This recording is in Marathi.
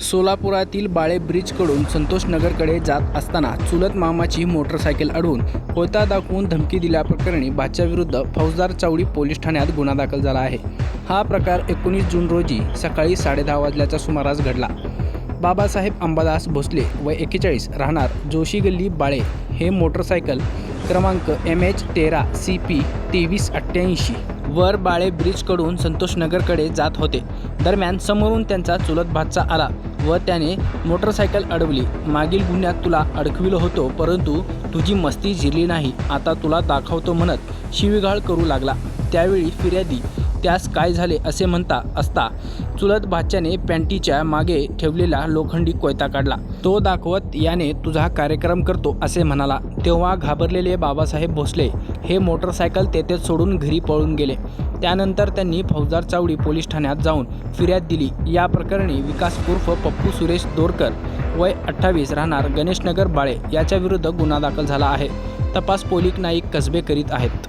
सोलापुरातील बाळे ब्रिजकडून संतोषनगरकडे जात असताना चुलत मामाची मोटरसायकल अडवून होता दाखवून धमकी दिल्याप्रकरणी भाच्याविरुद्ध फौजदार चावडी पोलीस ठाण्यात गुन्हा दाखल झाला आहे. हा प्रकार एकोणीस जून रोजी सकाळी साडेदहा वाजल्याच्या सुमारास घडला. बाबासाहेब अंबादास भोसले व एक्केचाळीस राहणार जोशी गल्ली बाळे हे मोटरसायकल क्रमांक एम एच तेरा सी पी तेवीस अठ्ठ्याऐंशी वर बाळे ब्रिजकडून संतोषनगरकडे जात होते. दरम्यान समोरून त्यांचा चुलत भातचा आला. व त्याने मोटरसायकल अडवली. मागील गुन्ह्यात तुला अडकविलं होतो परंतु तुझी मस्ती जिरली नाही. आता तुला दाखवतो म्हणत शिवीगाळ करू लागला. त्यावेळी फिर्यादी त्यास काय झाले असे म्हणता असता चुलत भाच्याने पॅन्टीच्या मागे ठेवलेला लोखंडी कोयता काढला. तो दाखवत याने तुझा कार्यक्रम करतो असे म्हणाला. तेव्हा घाबरलेले बाबासाहेब भोसले हे मोटरसायकल तेथेच सोडून घरी पळून गेले. त्यानंतर त्यांनी फौजदार चावडी पोलीस ठाण्यात जाऊन फिर्याद दिली. या प्रकरणी विकास उर्फ पप्पू सुरेश दोरकर वय अठ्ठावीस राहणार गणेशनगर बाळे याच्याविरुद्ध गुन्हा दाखल झाला आहे. तपास पोलिक नाईक कसबे करीत आहेत.